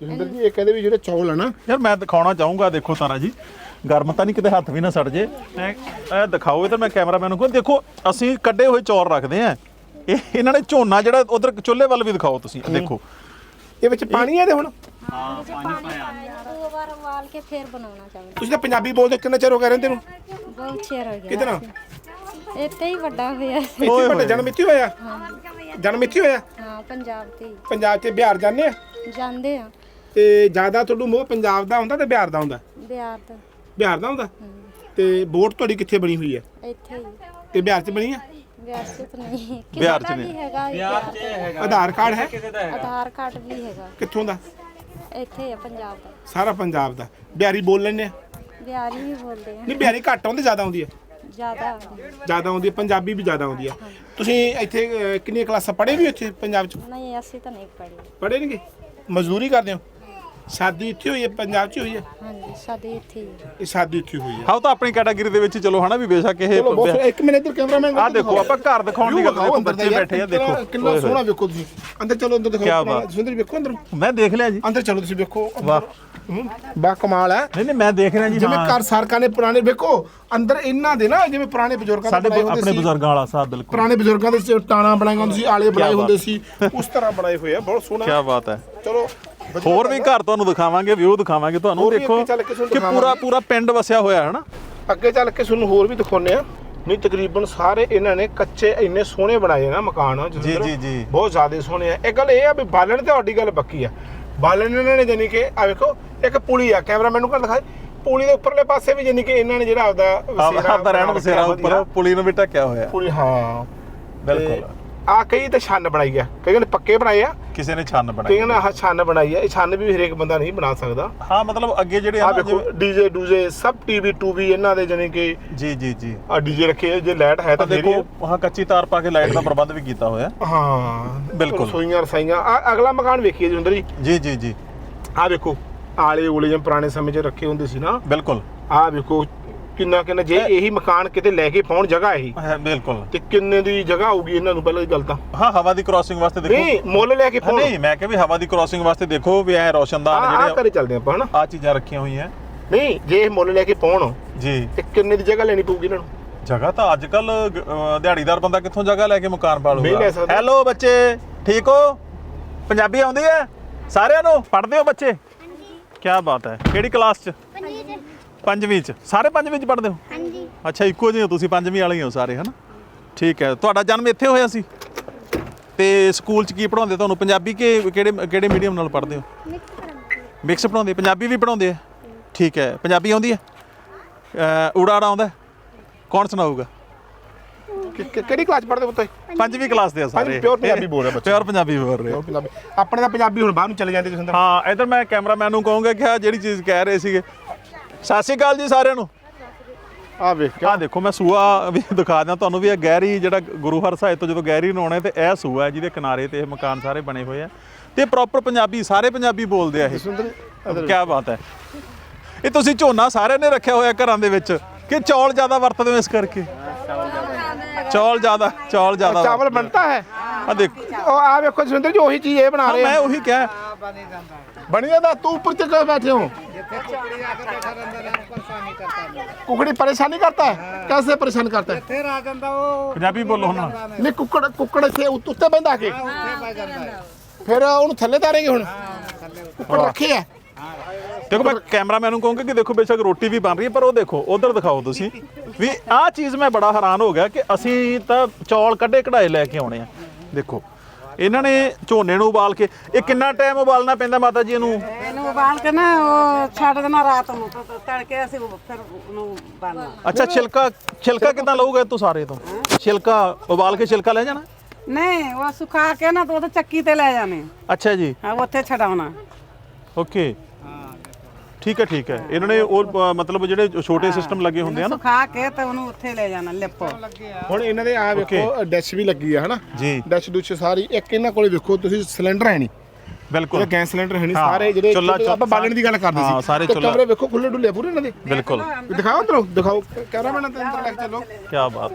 ਜਿੰਦਰ ਜੀ ਇਹ ਕਹਿੰਦੇ ਵੀ ਜਿਹੜੇ ਚੌਲ ਆ ਨਾ ਯਾਰ ਮੈਂ ਦਿਖਾਉਣਾ ਚਾਹੂੰਗਾ ਦੇਖੋ ਸਾਰਾ ਜੀ। ਗਰਮ ਤਾਂ ਨਹੀਂ ਕਿਤੇ ਹੱਥ ਵੀ ਨਾ ਸੜ ਜੇ। ਇਹ ਇਹ ਦਿਖਾਓ ਇਹ ਤਾਂ ਮੈਂ ਕੈਮਰਾਮੈਨ ਨੂੰ ਕਹੂੰ। ਦੇਖੋ ਅਸੀਂ ਕੱਢੇ ਹੋਏ ਚੌਲ ਰੱਖਦੇ ਆ। ਇਹਨਾਂ ਨੇ ਝੋਨਾ ਜਿਹੜਾ ਉਧਰ ਚੁੱਲ੍ਹੇ ਵੱਲ ਵੀ ਦਿਖਾਓ ਤੁਸੀਂ ਦੇਖੋ। ਇਹ ਵਿੱਚ ਪਾਣੀ ਆ ਇਹਦੇ ਹੁਣ? ਹਾਂ ਪਾਣੀ ਪਾਇਆ ਦੋ ਵਾਰ ਵਾਲ ਕੇ ਫੇਰ ਬਣਾਉਣਾ ਚਾਹੁੰਦੇ। ਤੁਸੀਂ ਤਾਂ ਪੰਜਾਬੀ ਬੋਲਦੇ ਕਿੰਨਾ ਚਿਰ ਹੋ ਗਿਆ ਰਹਿੰਦੇ ਨੂੰ? ਪੰਜਾਬ ਤੇ ਬਿਹਾਰ ਜਾਂਦੇ ਆ? ਤੇ ਜ਼ਿਆਦਾ ਤੁਹਾਨੂੰ ਮੋਹ ਪੰਜਾਬ ਦਾ ਹੁੰਦਾ ਤੇ ਬਿਹਾਰ ਦਾ ਹੁੰਦਾ? ਬਿਹਾਰ ਦਾ। ਹੁੰਦਾ? ਤੇ ਵੋਟ ਤੁਹਾਡੀ ਕਿੱਥੇ ਬਣੀ ਹੋਈ ਹੈ? ਇੱਥੇ ਤੇ ਬਿਹਾਰ 'ਚ ਬਣੀ ਆ? ਬਿਹਾਰ ਚ ਤਾਂ ਨਹੀਂ। ਬਿਹਾਰ ਕਿਸੇ ਚ ਦਾ ਨਹੀਂ। ਵੀ ਹੈਗਾ ਬਿਹਾਰ ਬਿਹਾਰ ਚ ਹੈਗਾ। ਆਧਾਰ ਕਾਰਡ ਹੈ? ਕਿਤੇ ਦਾ ਹੈਗਾ। ਆਧਾਰ ਕਾਰਡ ਵੀ ਹੈਗਾ। ਕਿੱਥੋਂ ਦਾ? ਇੱਥੇ ਹੀ ਆ ਪੰਜਾਬ ਦਾ। ਸਾਰਾ ਪੰਜਾਬ ਦਾ। ਬਿਹਾਰੀ ਬੋਲ ਲੈਂਦੇ ਆ। ਬਿਹਾਰੀ ਵੀ ਬੋਲਦੇ ਆ। ਨਹੀਂ ਬਿਹਾਰੀ ਘੱਟ ਆਉਂਦੇ ਜ਼ਿਆਦਾ ਆਉਂਦੀ ਹੈ ਜ਼ਿਆਦਾ। ਜ਼ਿਆਦਾ ਆਉਂਦੀ ਹੈ ਪੰਜਾਬੀ ਵੀ ਜ਼ਿਆਦਾ ਆਉਂਦੀ ਹੈ ਤੁਸੀਂ ਇੱਥੇ ਅਹ, ਕਿੰਨੀਆਂ ਕਲਾਸਾਂ ਪੜ੍ਹੇ ਵੀ ਇੱਥੇ ਪੰਜਾਬ 'ਚ? ਨਹੀਂ ਅਸੀਂ ਤਾਂ ਨਹੀਂ ਪੜ੍ਹੇ। ਪੜ੍ਹੇ ਨਹੀਂਗੇ ਮਜ਼ਦੂਰੀ ਕਰਦੇ ਹੋ? ਸ਼ਾਦੀ ਇੱਥੇ ਹੋਈ ਹੈ? ਪੰਜਾਬ 'ਚ ਹੋਈ ਹੈ? ਹਾਂਜੀ ਸਾਡੇ ਇੱਥੇ ਹੀ ਇਹ ਸ਼ਾਦੀ ਇੱਥੇ ਹੋਈ ਹੈ। ਹਾਂ ਉਹ ਤਾਂ ਆਪਣੀ ਕੈਟਾਗਰੀ ਦੇ ਵਿੱਚ ਚਲੋ ਹਨਾ ਵੀ ਬੇਸ਼ੱਕ ਇਹ ਚਲੋ ਬਹੁਤ ਇੱਕ ਮਿੰਟ ਇੱਧਰ ਕੈਮਰਾਮੈਨ ਆ ਦੇਖੋ ਆਪਾਂ ਘਰ ਦਿਖਾਉਣ ਦੀ ਗੱਲ ਦੇਖੋ ਬੱਚੇ ਬੈਠੇ ਆ ਦੇਖੋ। ਕਿੰਨਾ ਓਏ ਹੋਏ। ਸੋਹਣਾ ਵੇਖੋ ਤੁਸੀਂ। ਅੰਦਰ ਚਲੋ ਅੰਦਰ ਦੇਖੋ ਕਿਆ ਆਪਣਾ- ਬਾਤ। ਸੁੰਦਰ ਵੇਖੋ ਅੰਦਰ। ਮੈਂ ਦੇਖ ਲਿਆ ਜੀ। ਅੰਦਰ ਚਲੋ ਤੁਸੀਂ ਵੇਖੋ। ਵਾਹ। ਬਾ ਕਮਾਲ ਹੈ। ਨਹੀਂ ਨਹੀਂ ਮੈਂ ਦੇਖ ਰਿਹਾ ਜੀ ਜਿਵੇਂ ਹਾਂ। ਘਰ ਸਰਕਾਰ ਨੇ ਪੁਰਾਣੇ ਵੇਖੋ ਅੰਦਰ ਇਹਨਾਂ ਦੇ ਨਾ ਜਿਵੇਂ ਪੁਰਾਣੇ ਬਜ਼ੁਰਗਾਂ ਦੇ ਸਾਡੇ ਬਣਾਏ ਹੁੰਦੇ ਆਪਣੇ ਸੀ। ਬਜ਼ੁਰਗਾਂ ਵਾਲਾ ਸਾਹਿਬ ਬਿਲਕੁਲ। ਪੁਰਾਣੇ ਬਜ਼ੁਰਗਾਂ ਦੇ ਟਾਣਾ ਬਣਾਏ ਹੁੰਦੇ ਸੀ ਆਲੇ ਬਣਾਏ ਬਾਤ। ਹੁੰਦੇ ਸੀ ਉਸ ਤਰ੍ਹਾਂ ਬਣਾਏ ਹੋਏ ਆ ਬਹੁਤ ਸੋਹਣਾ। ਕੀ ਬਾਤ ਹੈ। ਚਲੋ ਹੋਰ ਵੀ ਘਰ ਤੁਹਾਨੂੰ ਦਿਖਾਵਾਂਗੇ ਵਿਊ ਦਿਖਾਵਾਂਗੇ ਤੁਹਾਨੂੰ ਹੋਰ ਵੀ ਦੇਖੋ ਅੱਗੇ ਚੱਲ ਕੇ ਤੁਹਾਨੂੰ ਕਿ ਪੂਰਾ ਦਿਖਾਵਾਂਗੇ। ਪੂਰਾ ਪਿੰਡ ਵਸਿਆ ਹੋਇਆ ਹੈ ਨਾ? ਅੱਗੇ ਚੱਲ ਕੇ ਤੁਹਾਨੂੰ ਹੋਰ ਵੀ ਦਿਖਾਉਨੇ ਆ। ਨਹੀਂ ਤਕਰੀਬਨ ਸਾਰੇ ਇਹਨਾਂ ਨੇ ਕੱਚੇ ਇੰਨੇ ਸੋਹਣੇ ਬਣਾਏ ਨਾ ਮਕਾਨ ਜਸਵਿੰਦਰ। ਜੀ, ਜੀ। ਬਹੁਤ ਜ਼ਿਆਦਾ ਸੋਹਣੇ ਆ। ਇਹ ਗੱਲ ਇਹ ਆ ਵੀ ਬਾਲਣ ਤੁਹਾਡੀ ਗੱਲ ਪੱਕੀ ਆ। ਬਾਲਣ ਇਹਨਾਂ ਨੇ ਜਾਨੀ ਕਿ ਆ ਵੇਖੋ ਇੱਕ ਪੁਲੀ ਆ ਕੈਮਰਾਮੈਨ ਨੂੰ ਕਰ ਦਿਖਾਏ। ਪੁਲੀ ਦੇ ਉੱਪਰਲੇ ਪਾਸੇ ਵੀ ਜਾਨੀ ਕਿ ਇਹਨਾਂ ਨੇ ਜਿਹੜਾ ਆਪਦਾ ਆਪ ਆਪਦਾ ਰਹਿਣ ਬਣਾ ਰੱਖਿਆ ਉੱਪਰ ਪੁਲੀ ਨੂੰ ਵੀ ਢੱਕਿਆ ਹੋਇਆ। ਪੁਲੀ ਹਾਂ। ਬਿਲਕੁਲ। ਆ ਕਈ ਤਾਂ ਛੰਨ ਬਣਾਈ ਆ ਕਈਆਂ ਨੇ ਪੱਕੇ ਬਣਾਏ ਆ। ਕਿਸੇ ਨੇ ਛੰਨ ਬਣਾਈ ਕਈਆਂ ਨੇ ਆਹ ਛੰਨ ਬਣਾਈ ਆ ਇਹ ਛੰਨ ਵੀ ਹਰੇਕ ਬੰਦਾ ਨਹੀਂ ਬਣਾ ਸਕਦਾ। ਹਾਂ ਮਤਲਬ ਅੱਗੇ ਜਿਹੜੇ ਆ ਵੇਖੋ ਡੀਜੇ ਡੂਜੇ ਸਭ ਟੀਵੀ ਟੂਵੀ ਇਹਨਾਂ ਦੇ ਜਾਨੀ ਕਿ ਜੀ ਜੀ ਜੀ। ਆ ਡੀਜੇ ਰੱਖੇ ਜੇ ਲਾਈਟ ਹੈ ਤਾਂ ਦੇਖੋ ਹਾਂ ਕੱਚੀ ਤਾਰ ਪਾ ਕੇ ਲਾਈਟ ਦਾ ਪ੍ਰਬੰਧ ਵੀ ਕੀਤਾ ਹੋਇਆ। ਹਾਂ ਬਿਲਕੁਲ। ਰਸੋਈਆਂ ਰਸਾਈਆਂ। ਆ ਅਗਲਾ ਮਕਾਨ ਵੇਖੀਏ ਜੀ ਅੰਦਰ ਜੀ। ਜੀ ਜੀ ਜੀ। ਆ ਵੇਖੋ ਆਲੇ ਓਲੇ ਜਿਵੇਂ ਪੁਰਾਣੇ ਸਮੇਂ 'ਚ ਰੱਖੇ ਹੁੰਦੇ ਸੀ ਨਾ। ਬਿਲਕੁਲ। ਆ ਵੇਖੋ ਕਿੰਨਾ ਕਿੰਨਾ ਜੇ ਇਹੀ ਮਕਾਨ ਕਿਤੇ ਲੈ ਕੇ ਪਾਉਣ ਜਗ੍ਹਾ ਇਹੀ। ਹੈ ਬਿਲਕੁਲ। ਤੇ ਕਿੰਨੇ ਦੀ ਜਗ੍ਹਾ ਹੋਊਗੀ ਇਹਨਾਂ ਨੂੰ ਪਹਿਲਾਂ ਦੀ ਗੱਲ ਤਾਂ? ਹਾਂ ਹਵਾ ਦੀ ਕ੍ਰਾਸਿੰਗ ਵਾਸਤੇ ਦੇਖੋ। ਨਹੀਂ ਮੁੱਲ ਲੈ ਕੇ ਪਾਉਣ। ਨਹੀਂ ਮੈਂ ਕਿਹਾ ਵੀ ਹਵਾ ਦੀ ਕ੍ਰਾਸਿੰਗ ਵਾਸਤੇ ਦੇਖੋ ਵੀ ਐ ਰੋਸ਼ਨਦਾਨ ਆ ਜਿਹੜੇ ਕਰੇ ਚੱਲਦੇ ਆਪਾਂ ਹਨਾ? ਆ ਚੀਜ਼ਾਂ ਰੱਖੀਆਂ ਹੋਈਆਂ। ਨਹੀਂ ਜੇ ਇਹ ਮੁੱਲ ਲੈ ਕੇ ਪਾਉਣ ਜੀ। ਤੇ ਕਿੰਨੇ ਦੀ ਜਗ੍ਹਾ ਲੈਣੀ ਪਊਗੀ ਇਹਨਾਂ ਨੂੰ? ਜਗ੍ਹਾ ਤਾਂ ਅੱਜ ਕੱਲ ਦਿਹਾੜੀਦਾਰ ਬੰਦਾ ਕਿੱਥੋਂ ਜਗ੍ਹਾ ਲੈ ਕੇ ਮਕਾਨ ਪਾ ਨਹੀਂ ਲੈ ਸਕਦਾ। ਹੈਲੋ ਬੱਚੇ ਠੀਕ ਹੋ? ਪੰਜਾਬੀ ਆਉਂਦੀ ਹੈ? ਸਾਰਿਆਂ ਨੂੰ ਪੜ੍ਹਦੇ ਹੋ ਬੱਚੇ? ਕੀ ਬਾਤ ਹੈ। ਕਿਹੜੀ ਕਲਾਸ ਚ? ਪੰਜਵੀਂ। ਚ। ਸਾਰੇ ਪੰਜਵੀਂ ਚ ਪੜ੍ਹਦੇ ਹੋ? ਹਾਂਜੀ। ਅੱਛਾ ਇੱਕੋ ਜਿਹੇ ਹੋ ਤੁਸੀਂ ਪੰਜਵੀਂ ਵਾਲੇ ਹੀ ਹੋ ਸਾਰੇ ਹਨਾ? ਠੀਕ ਹੈ। ਤੁਹਾਡਾ ਜਨਮ ਇੱਥੇ ਹੋਇਆ ਸੀ? ਤੇ ਸਕੂਲ ਚ ਕੀ ਪੜਾਉਂਦੇ ਤੁਹਾਨੂੰ? ਪੰਜਾਬੀ ਕੇ ਕਿਹੜੇ ਕਿਹੜੇ ਮੀਡੀਅਮ ਨਾਲ ਪੜ੍ਹਦੇ ਹੋ? ਮਿਕਸ ਪੜਾਉਂਦੇ ਪੰਜਾਬੀ ਵੀ ਪੜਾਉਂਦੇ ਆ? ਠੀਕ ਹੈ। ਪੰਜਾਬੀ ਆਉਂਦੀ ਹੈ? ਆੜਾ ਆਉਂਦਾ? ਕੌਣ ਸੁਣਾਊਗਾ? ਕਿ- ਕਿਹੜੀ ਕਲਾਸ ਪੜ੍ਹਦੇ ਪੁੱਤ? ਪੰਜਵੀਂ ਕਲਾਸ ਦੇ ਆ ਸਾਰੇ। Pure ਪੰਜਾਬੀ ਬੋਲ ਰਹੇ ਬੱਚੇ। ਪਿਓਰ ਪੰਜਾਬੀ ਬੋਲ ਰਹੇ ਆ। ਪੰਜਾਬੀ। ਆਪਣੇ ਤਾਂ ਪੰਜਾਬੀ ਹੁਣ ਬਾਹਰ ਨੂੰ ਚਲੇ ਜਾਂਦੇ ਤੁਸੀਂ ਹਾਂ ਇਧਰ ਮੈਂ ਕੈਮਰਾਮੈਨ ਨੂੰ ਕਹੂੰਗਾ ਕਿ ਆ ਜਿਹੜੀ ਚੀਜ਼ ਕਹਿ ਰਹੇ ਸੀਗੇ ਸਤਿ ਸ਼੍ਰੀ ਅਕਾਲ ਜੀ ਸਾਰਿਆਂ ਨੂੰ। ਆ ਵੇਖ ਆ ਦੇਖੋ ਮੈਂ ਸੂਆ ਵੀ ਦਿਖਾ ਦਿਆਂ ਤੁਹਾਨੂੰ ਵੀ ਇਹ ਗਹਿਰੀ ਜਿਹੜਾ ਗੁਰੂ ਹਰਸਾਏ ਤੋਂ ਜਦੋਂ ਗਹਿਰੀ ਨੂੰ ਆਉਣਾ ਤੇ ਇਹ ਸੂਆ ਹੈ ਜਿਹਦੇ ਕਿਨਾਰੇ ਤੇ ਇਹ ਮਕਾਨ ਸਾਰੇ ਬਣੇ ਹੋਏ ਆ। ਤੇ ਪ੍ਰੋਪਰ ਪੰਜਾਬੀ ਸਾਰੇ ਪੰਜਾਬੀ ਬੋਲਦੇ ਆ ਇਹ। ਕੀ ਬਾਤ ਹੈ। ਇਹ ਤੁਸੀਂ ਝੋਨਾ ਸਾਰਿਆਂ ਨੇ ਰੱਖਿਆ ਹੋਇਆ ਘਰਾਂ ਦੇ ਵਿੱਚ ਕਿ ਚੌਲ ਜ਼ਿਆਦਾ ਵਰਤਦੇ ਹੋ ਇਸ ਕਰਕੇ? ਚੌਲ ਜ਼ਿਆਦਾ ਚੌਲ ਜ਼ਿਆਦਾ ਚਾਵਲ ਬਣਤਾ ਹੈ ਆ ਦੇਖੋ ਉਹ ਆ ਵੇਖੋ ਸੁੰਦਰ ਜੀ ਉਹੀ ਚੀਜ਼ ਇਹ ਬਣਾ ਹਾਂ, ਰਹੇ ਮੈਂ ਆ ਉਹੀ ਕਿਹਾ ਬਣ ਜਾਂਦਾ ਤੂੰ ਉੱਪਰ ਤੇ ਕਿਉਂ ਬੈਠੇ ਹੋ ਕੁਕੜੀ ਪਰੇਸ਼ਾਨੀ ਕਰਤਾ ਹੈ कैसे परेशान करता है ਫਿਰ ਆ ਜਾਂਦਾ ਉਹ ਪੰਜਾਬੀ ਬੋਲੋ ਹੁਣ ਨਹੀਂ ਕੁੱਕੜ ਕੁੱਕੜ ਇੱਥੇ ਉੱਤ- ਉੱਤੇ ਬੈਂਦਾ ਕੇ ਫਿਰ ਉਹਨੂੰ ਥੱਲੇ ਤਾਰੇਗੇ ਹੁਣ ਕੁੱਕੜ ਰੱਖੇ ਆ ਦੇਖੋ ਮੈਂ ਕੈਮਰਾਮੈਨ ਨੂੰ ਕਹੂੰਗਾ ਕਿ ਦੇਖੋ ਬੇਸ਼ੱਕ ਰੋਟੀ ਵੀ ਬਣ ਰਹੀ ਹੈ ਪਰ ਉਹ ਦੇਖੋ ਉਧਰ ਦਿਖਾਓ ਤੁਸੀਂ। ਵੀ ਆਹ ਚੀਜ਼ ਮੈਂ ਬੜਾ ਹੈਰਾਨ ਹੋ ਗਿਆ ਕਿ ਅਸੀਂ ਤਾਂ ਚੌਲ ਕੱਢੇ ਕਢਾਏ ਲੈ ਕੇ ਆਉਣੇ ਆ। ਦੇਖੋ ਇਹਨਾਂ ਨੇ ਝੋਨੇ ਨੂੰ ਉਬਾਲ ਕੇ ਇਹ ਕਿੰਨਾ ਟਾਈਮ ਉਬਾਲਣਾ ਪੈਂਦਾ ਮਾਤਾ ਜੀ ਇਹਨੂੰ? ਇਹਨੂੰ ਉਬਾਲ ਕੇ ਨਾ ਉਹ ਛੱਡ ਦੇਣਾ ਰਾਤ ਨੂੰ। ਤੜਕੇ ਅਸੀਂ ਉਹ ਫਿਰ ਉਹਨੂੰ ਬਾਲਣਾ ਅੱਛਾ ਛਿਲਕਾ ਛਿਲਕਾ ਕਿੱਦਾਂ ਲਊਗਾ ਤੂੰ ਸਾਰੇ ਤੋਂ? ਛਿਲਕਾ ਉਬਾਲ ਕੇ ਛਿਲਕਾ ਲੈ ਜਾਣਾ? ਨਹੀਂ ਉਹ ਸੁਕਾ ਕੇ ਨਾ ਤੇ ਉਹ ਤਾਂ ਚੱਕੀ ਤੇ ਲੈ ਜਾਣੇ। ਅੱਛਾ ਜੀ। ਹਾਂ ਉੱਥੇ ਛਡਾਉਣਾ। ਓਕੇ। ਠੀਕ ਹੈ ਠੀਕ ਹੈ। ਇਹਨਾਂ ਨੇ ਉਹ ਮਤਲਬ ਜਿਹੜੇ ਛੋਟੇ ਸਿਸਟਮ ਲੱਗੇ ਹੁੰਦੇ ਆ ਨਾ। ਸੁਕਾ ਕੇ ਤੇ ਉਹਨੂੰ ਉੱਥੇ ਲੈ ਜਾਣਾ ਲਿਪੋ। ਹੁਣ ਇਹਨਾਂ ਦੇ ਆ ਵੇਖੋ ਡੈਸ਼ ਵੀ ਲੱਗੀ ਆ ਹਨਾ? ਜੀ। ਡੈਸ਼ ਡੁਸ਼ ਸਾਰੀ ਇੱਕ ਇਹਨਾਂ ਕੋਲੇ ਵੇਖੋ ਤੁਸੀਂ ਸਿਲੰਡਰ ਹੈ ਨਹੀਂ। ਬਿਲਕੁਲ। ਜਿਹੜਾ ਗੈਸ ਸਿਲੰਡਰ ਹੈ ਨਹੀਂ ਸਾਰੇ ਜਿਹੜੇ ਆਪਾਂ ਬਾਲਣ ਦੀ ਗੱਲ ਕਰਦੇ ਸੀ। ਹਾਂ, ਸਾਰੇ ਚੁੱਲ੍ਹਾ। ਕਮਰੇ ਵੇਖੋ ਖੁੱਲੇ ਡੁੱਲੇ ਪੂਰੇ ਇਹਨਾਂ ਦੇ। ਬਿਲਕੁਲ। ਦਿਖਾਓ ਅੰਦਰੋਂ ਦਿਖਾਓ। ਕੈਮਰਾਮੈਨ ਤੇ ਅੰਦਰ ਲੈ ਕੇ ਚੱਲੋ। ਕੀ ਬਾਤ